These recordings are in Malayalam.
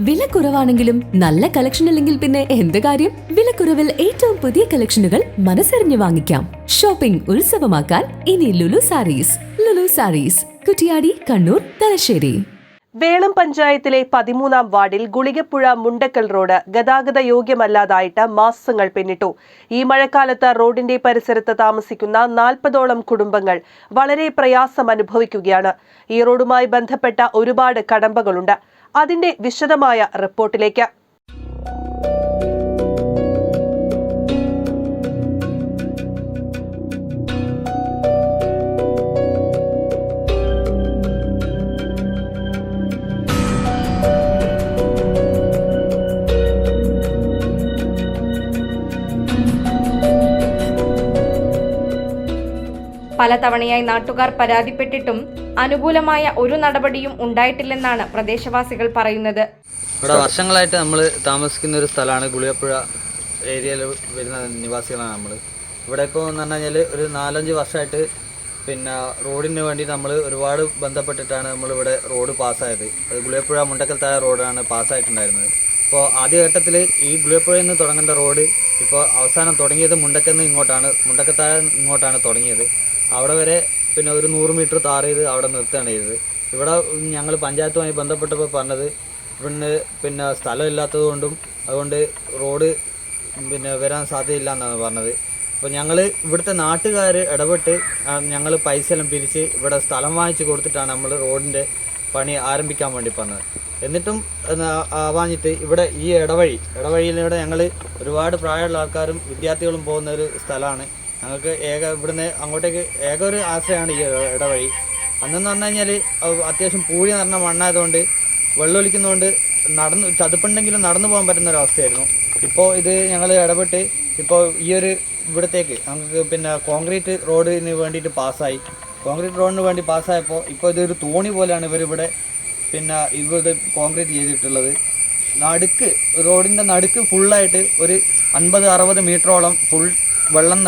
വില കുറവാണെങ്കിലും നല്ല കളക്ഷൻ അല്ലെങ്കിൽ പിന്നെ എന്ത് കാര്യം? വിലക്കുറവിൽ ഏറ്റവും പുതിയ കളക്ഷനുകൾ മനസ്സറിഞ്ഞു വാങ്ങിക്കാം. ഷോപ്പിംഗ് ഉത്സവമാക്കാൻ ഇനി ലുലു സാരീസ്. ലുലു സാരീസ്. കുറ്റിയാടി കണ്ണൂർ തലശ്ശേരി. വേളം പഞ്ചായത്തിലെ പതിമൂന്നാം വാർഡിൽ ഗുളികപ്പുഴ മുണ്ടക്കൽ റോഡ് ഗതാഗത യോഗ്യമല്ലാതായിട്ട് മാസങ്ങൾ പിന്നിട്ടു. ഈ മഴക്കാലത്ത് റോഡിന്റെ പരിസരത്ത് താമസിക്കുന്ന നാൽപ്പതോളം കുടുംബങ്ങൾ വളരെ പ്രയാസം അനുഭവിക്കുകയാണ്. ഈ റോഡുമായി ബന്ധപ്പെട്ട ഒരുപാട് കടമ്പകളുണ്ട്. അതിന്റെ വിശദമായ റിപ്പോർട്ടിലേക്ക്. പലതവണയായി നാട്ടുകാർ പരാതിപ്പെട്ടിട്ടും അനുകൂലമായ ഒരു നടപടിയും ഉണ്ടായിട്ടില്ലെന്നാണ് പ്രദേശവാസികൾ പറയുന്നത്. ഇവിടെ വർഷങ്ങളായിട്ട് നമ്മൾ താമസിക്കുന്ന ഒരു സ്ഥലമാണ് ഗുളിയപ്പുഴ ഏരിയയിൽ വരുന്ന നിവാസികളാണ് നമ്മൾ ഇവിടെ ഇപ്പോൾ എന്ന് പറഞ്ഞു കഴിഞ്ഞാൽ ഒരു നാലഞ്ച് വർഷമായിട്ട് പിന്നെ റോഡിന് വേണ്ടി നമ്മൾ ഒരുപാട് ബന്ധപ്പെട്ടിട്ടാണ് നമ്മളിവിടെ റോഡ് പാസ്സായത്. അത് ഗുളിയപ്പുഴ മുണ്ടക്കൽ റോഡാണ് പാസ്സായിട്ടുണ്ടായിരുന്നത്. ഇപ്പോൾ ആദ്യഘട്ടത്തിൽ ഈ ഗുളിയപ്പുഴയിൽ നിന്ന് തുടങ്ങേണ്ട റോഡ് ഇപ്പോൾ അവസാനം തുടങ്ങിയത് മുണ്ടക്കൽ നിന്ന് ഇങ്ങോട്ടാണ് മുണ്ടക്കത്താഴ ഇങ്ങോട്ടാണ് തുടങ്ങിയത്. അവിടെ വരെ പിന്നെ ഒരു നൂറ് മീറ്റർ താറ് ചെയ്ത് അവിടെ നിർത്തുകയാണ് ചെയ്തത്. ഇവിടെ ഞങ്ങൾ പഞ്ചായത്തുമായി ബന്ധപ്പെട്ടപ്പോൾ പറഞ്ഞത് പിന്നെ പിന്നെ സ്ഥലമില്ലാത്തത് കൊണ്ടും അതുകൊണ്ട് റോഡ് പിന്നെ വരാൻ സാധ്യതയില്ല എന്നാണ് പറഞ്ഞത്. അപ്പോൾ ഞങ്ങൾ ഇവിടുത്തെ നാട്ടുകാർ ഇടപെട്ട് ഞങ്ങൾ പൈസ എല്ലാം പിരിച്ച് ഇവിടെ സ്ഥലം വാങ്ങിച്ച് കൊടുത്തിട്ടാണ് നമ്മൾ റോഡിന്റെ പണി ആരംഭിക്കാൻ വേണ്ടി പറഞ്ഞത്. എന്നിട്ടും ആവാഞ്ഞിട്ട് ഇവിടെ ഈ ഇടവഴി ഇടവഴിയിലൂടെ ഞങ്ങൾ ഒരുപാട് പ്രായമുള്ള ആൾക്കാരും വിദ്യാർത്ഥികളും പോകുന്ന ഒരു സ്ഥലമാണ്. ഞങ്ങൾക്ക് ഏക ഇവിടുന്ന് അങ്ങോട്ടേക്ക് ഏക ഒരു ആശ്രയമാണ് ഈ ഇടവഴി. അന്നെന്ന് പറഞ്ഞു കഴിഞ്ഞാൽ അത്യാവശ്യം പൂഴി നിറഞ്ഞ മണ്ണായതുകൊണ്ട് വെള്ളമൊലിക്കുന്നതുകൊണ്ട് നടന്ന് ചതുപ്പുണ്ടെങ്കിലും നടന്നു പോകാൻ പറ്റുന്ന ഒരവസ്ഥയായിരുന്നു ഇപ്പോൾ ഇത് ഞങ്ങൾ ഇടപെട്ട് ഇപ്പോൾ ഈ ഒരു ഇവിടത്തേക്ക് നമുക്ക് പിന്നെ കോൺക്രീറ്റ് റോഡിന് വേണ്ടിയിട്ട് പാസ്സായി. കോൺക്രീറ്റ് റോഡിന് വേണ്ടി പാസ്സായപ്പോൾ ഇപ്പോൾ ഇതൊരു തോണി പോലെയാണ് ഇവരിവിടെ പിന്നെ ഇവിടെ കോൺക്രീറ്റ് ചെയ്തിട്ടുള്ളത്. നടുക്ക് റോഡിന്റെ നടുക്ക് ഫുള്ളായിട്ട് ഒരു അൻപത് അറുപത് മീറ്ററോളം ഫുൾ വെള്ളം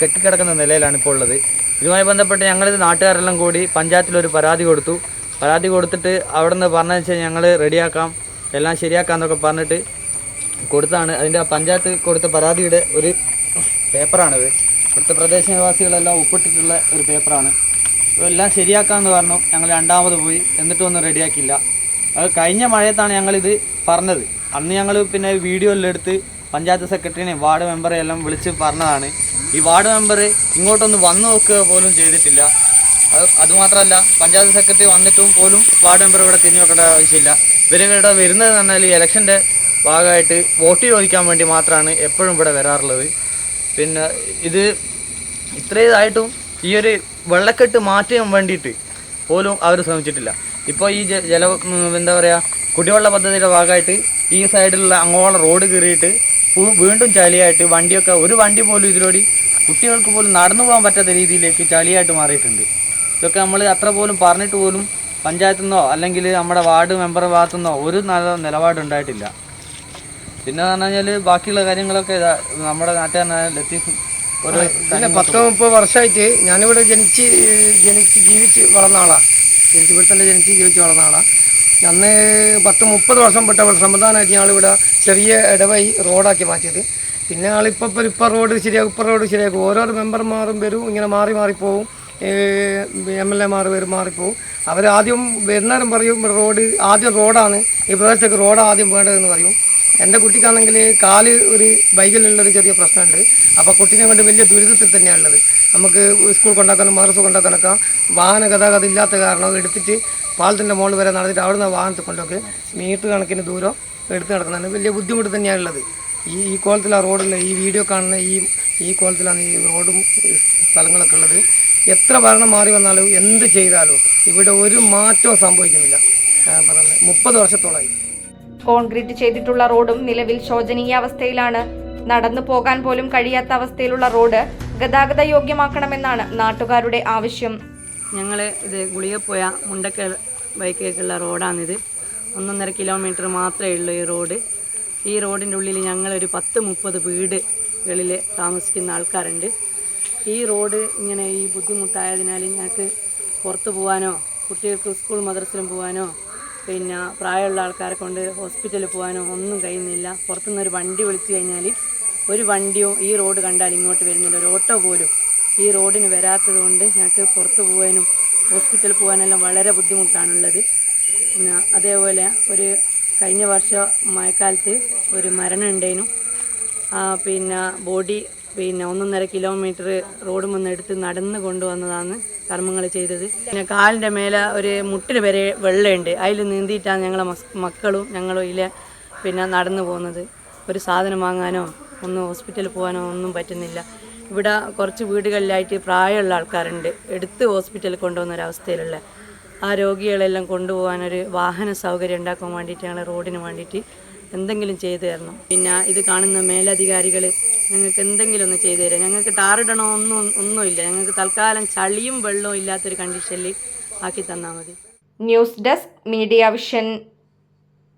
കെട്ടിക്കിടക്കുന്ന നിലയിലാണ് ഇപ്പോൾ ഉള്ളത്. ഇതുമായി ബന്ധപ്പെട്ട് ഞങ്ങൾ നാട്ടുകാരെല്ലാം കൂടി പഞ്ചായത്തിലൊരു പരാതി കൊടുത്തു. പരാതി കൊടുത്തിട്ട് അവിടെ നിന്ന് പറഞ്ഞതെന്ന് വെച്ചാൽ ഞങ്ങൾ റെഡിയാക്കാം എല്ലാം ശരിയാക്കാം എന്നൊക്കെ പറഞ്ഞിട്ട് കൊടുത്താണ്. അതിന്റെ പഞ്ചായത്ത് കൊടുത്ത പരാതിയുടെ ഒരു പേപ്പറാണിത്. ഇവിടുത്തെ പ്രദേശനിവാസികളെല്ലാം ഒപ്പിട്ടിട്ടുള്ള ഒരു പേപ്പറാണ്. അപ്പോൾ എല്ലാം ശരിയാക്കാമെന്ന് പറഞ്ഞു. ഞങ്ങൾ രണ്ടാമത് പോയി. എന്നിട്ടും ഒന്നും റെഡിയാക്കിയില്ല. അത് കഴിഞ്ഞ മഴയത്താണ് ഞങ്ങളിത് പറഞ്ഞത്. അന്ന് ഞങ്ങൾ പിന്നെ വീഡിയോ എല്ലാം എടുത്ത് പഞ്ചായത്ത് സെക്രട്ടറിനെ വാർഡ് മെമ്പറെ എല്ലാം വിളിച്ച് പറഞ്ഞതാണ്. ഈ വാർഡ് മെമ്പർ ഇങ്ങോട്ടൊന്ന് വന്നു നോക്കുക പോലും ചെയ്തിട്ടില്ല. അത് അതുമാത്രമല്ല പഞ്ചായത്ത് സെക്രട്ടറി വന്നിട്ടും പോലും വാർഡ് മെമ്പർ ഇവിടെ തിരിഞ്ഞു നോക്കേണ്ട ആവശ്യമില്ല. ഇവരിവിടെ വരുന്നത് എന്ന് പറഞ്ഞാൽ ഈ ഇലക്ഷന്റെ ഭാഗമായിട്ട് വോട്ട് ചോദിക്കാൻ വേണ്ടി മാത്രമാണ് എപ്പോഴും ഇവിടെ വരാറുള്ളത്. പിന്നെ ഇത് ഇത്രേതായിട്ടും ഈ ഒരു വെള്ളക്കെട്ട് മാറ്റാൻ വേണ്ടിയിട്ട് പോലും അവർ ശ്രമിച്ചിട്ടില്ല. ഇപ്പോൾ ഈ ജല എന്താ പറയുക കുടിവെള്ള പദ്ധതിയുടെ ഭാഗമായിട്ട് ഈ സൈഡിലുള്ള അങ്ങോളം റോഡ് കയറിയിട്ട് വീണ്ടും ചളിയായിട്ട് വണ്ടിയൊക്കെ ഒരു വണ്ടി പോലും ഇതിലൂടെ കുട്ടികൾക്ക് പോലും നടന്നു പോകാൻ പറ്റാത്ത രീതിയിലേക്ക് ചളിയായിട്ട് മാറിയിട്ടുണ്ട്. ഇതൊക്കെ നമ്മൾ അത്ര പോലും പറഞ്ഞിട്ട് പോലും പഞ്ചായത്തു നിന്നോ അല്ലെങ്കിൽ നമ്മുടെ വാർഡ് മെമ്പർ ഭാഗത്തു നിന്നോ ഒരു നല്ല നിലപാടുണ്ടായിട്ടില്ല പിന്നെ പറഞ്ഞു കഴിഞ്ഞാൽ ബാക്കിയുള്ള കാര്യങ്ങളൊക്കെ നമ്മുടെ നാട്ടുകാരനായ ലത്തീഫ് ഒരു പിന്നെ പത്ത് മുപ്പത് വർഷമായിട്ട് ഞാനിവിടെ ജനിച്ച് ജനിച്ച് ജീവിച്ച് വളർന്ന ആളാണ് ജനിച്ച് ഇവിടെ തന്നെ ജനിച്ച് ജീവിച്ച് വളർന്ന ആളാണ് അന്ന് പത്ത് മുപ്പത് വർഷം പെട്ട ശ്രമദാനമായിട്ട് ഞങ്ങളിവിടെ ചെറിയ ഇടവഴി റോഡാക്കി മാറ്റിയത്. പിന്നെ ആളിപ്പോൾ ഇപ്പോൾ ഇപ്പം റോഡ് ശരിയാക്കും ഇപ്പം റോഡ് ശരിയാക്കും ഓരോരോ മെമ്പർമാരും വരും ഇങ്ങനെ മാറി മാറിപ്പോവും എം എൽ എമാർ വരും മാറിപ്പോവും ആദ്യം വരുന്നേരം പറയും റോഡ് ആദ്യം റോഡാണ് ഈ പ്രദേശത്തേക്ക് റോഡ് ആദ്യം വേണ്ടതെന്ന് പറയും. എന്റെ കുട്ടിക്കാണെങ്കിൽ കാൽ ഒരു ബൈക്കിലുള്ളൊരു ചെറിയ പ്രശ്നമുണ്ട്. അപ്പോൾ കുട്ടീനെ കൊണ്ട് വലിയ ദുരിതത്തിൽ തന്നെയാണ് ഉള്ളത് നമുക്ക് സ്കൂൾ കൊണ്ടാക്കാനും മദ്രസ കൊണ്ടാക്കാനൊക്കെ വാഹന ഗതാഗതം ഇല്ലാത്ത കാരണം എടുത്തിട്ട് പാലത്തിന്റെ മുകളിൽ വരെ നടന്നിട്ട് അവിടുന്ന് വാഹനത്തിൽ കൊണ്ടൊക്കെ മീറ്റർ കണക്കിന് ദൂരം എടുത്ത് നടക്കുന്നതാണ്. വലിയ ബുദ്ധിമുട്ട് തന്നെയാണ് ഉള്ളത്. ഈ ഈ കോലത്തിലാണ് റോഡില്ല ഈ വീഡിയോ കാണുന്ന ഈ ഈ കോലത്തിലാണ് ഈ റോഡും സ്ഥലങ്ങളൊക്കെ ഉള്ളത്. എത്ര ഭരണം മാറി വന്നാലും എന്ത് ചെയ്താലും ഇവിടെ ഒരു മാറ്റവും സംഭവിക്കുന്നില്ല. ഞാൻ പറയുന്നത് മുപ്പത് വർഷത്തോളമായി. കോൺക്രീറ്റ് ചെയ്തിട്ടുള്ള റോഡും നിലവിൽ ശോചനീയാവസ്ഥയിലാണ് നടന്നു പോകാൻ പോലും കഴിയാത്ത അവസ്ഥയിലുള്ള റോഡ് ഗതാഗത യോഗ്യമാക്കണമെന്നാണ് നാട്ടുകാരുടെ ആവശ്യം. ഞങ്ങൾ ഇത് പോയ മുണ്ടക്കൽ ബൈക്കേക്കുള്ള റോഡാണിത്. ഒന്നൊന്നര കിലോമീറ്റർ മാത്രമേ ഉള്ളൂ ഈ റോഡ്. ഈ റോഡിന്റെ ഉള്ളിൽ ഞങ്ങളൊരു പത്ത് മുപ്പത് വീടുകളിൽ താമസിക്കുന്ന ആൾക്കാരുണ്ട്. ഈ റോഡ് ഇങ്ങനെ ഈ ബുദ്ധിമുട്ടായതിനാൽ ഞങ്ങൾക്ക് പുറത്ത് പോകാനോ കുട്ടികൾക്ക് സ്കൂൾ മദ്രസിലും പോകാനോ പിന്നെ പ്രായമുള്ള ആൾക്കാരെ കൊണ്ട് ഹോസ്പിറ്റലിൽ പോകാനോ ഒന്നും കഴിയുന്നില്ല. പുറത്തുനിന്ന് ഒരു വണ്ടി വിളിച്ചു കഴിഞ്ഞാൽ ഒരു വണ്ടിയോ ഈ റോഡ് കണ്ടാൽ ഇങ്ങോട്ട് വരുന്നില്ല. ഒരു ഓട്ടോ പോലും ഈ റോഡിന് വരാത്തത് കൊണ്ട് ഞങ്ങൾക്ക് പുറത്ത് പോകാനും ഹോസ്പിറ്റലിൽ പോകാനെല്ലാം വളരെ ബുദ്ധിമുട്ടാണുള്ളത്. പിന്നെ അതേപോലെ ഒരു കഴിഞ്ഞ വർഷം മഴക്കാലത്ത് ഒരു മരണം ഉണ്ടായിരുന്നു പിന്നെ ബോഡി പിന്നെ ഒന്നൊന്നര കിലോമീറ്റർ റോഡ് വന്ന് എടുത്ത് നടന്ന് കൊണ്ടുവന്നതാണ് കർമ്മങ്ങൾ ചെയ്തത്. പിന്നെ കാലിന്റെ മേലെ ഒരു മുട്ടിന് വരെ വെള്ളമുണ്ട് അതിൽ നീന്തിയിട്ടാണ് ഞങ്ങളെ മക്കളും ഞങ്ങളും ഇതിലെ പിന്നെ നടന്നു പോകുന്നത്. ഒരു സാധനം വാങ്ങാനോ ഒന്നും ഹോസ്പിറ്റലിൽ പോകാനോ ഒന്നും പറ്റുന്നില്ല. ഇവിടെ കുറച്ച് വീടുകളിലായിട്ട് പ്രായമുള്ള ആൾക്കാരുണ്ട്. എടുത്ത് ഹോസ്പിറ്റലിൽ കൊണ്ടുപോകുന്ന ഒരവസ്ഥയിലുള്ള ആ രോഗികളെല്ലാം കൊണ്ടുപോകാനൊരു വാഹന സൗകര്യം ഉണ്ടാക്കാൻ വേണ്ടിയിട്ട് ഞങ്ങൾ റോഡിന് വേണ്ടിയിട്ട് എന്തെങ്കിലും ചെയ്തു തരണം. പിന്നെ ഇത് കാണുന്ന മേലധികാരികൾ ഞങ്ങൾക്ക് എന്തെങ്കിലും ഒന്ന് ചെയ്തു തരാം. ഞങ്ങൾക്ക് ടാറിടണോ ഒന്നും ഒന്നുമില്ല. ഞങ്ങൾക്ക് തൽക്കാലം ചളിയും വെള്ളവും ഇല്ലാത്തൊരു കണ്ടീഷനിൽ ആക്കി തന്നാൽ മതി. News desk media vision.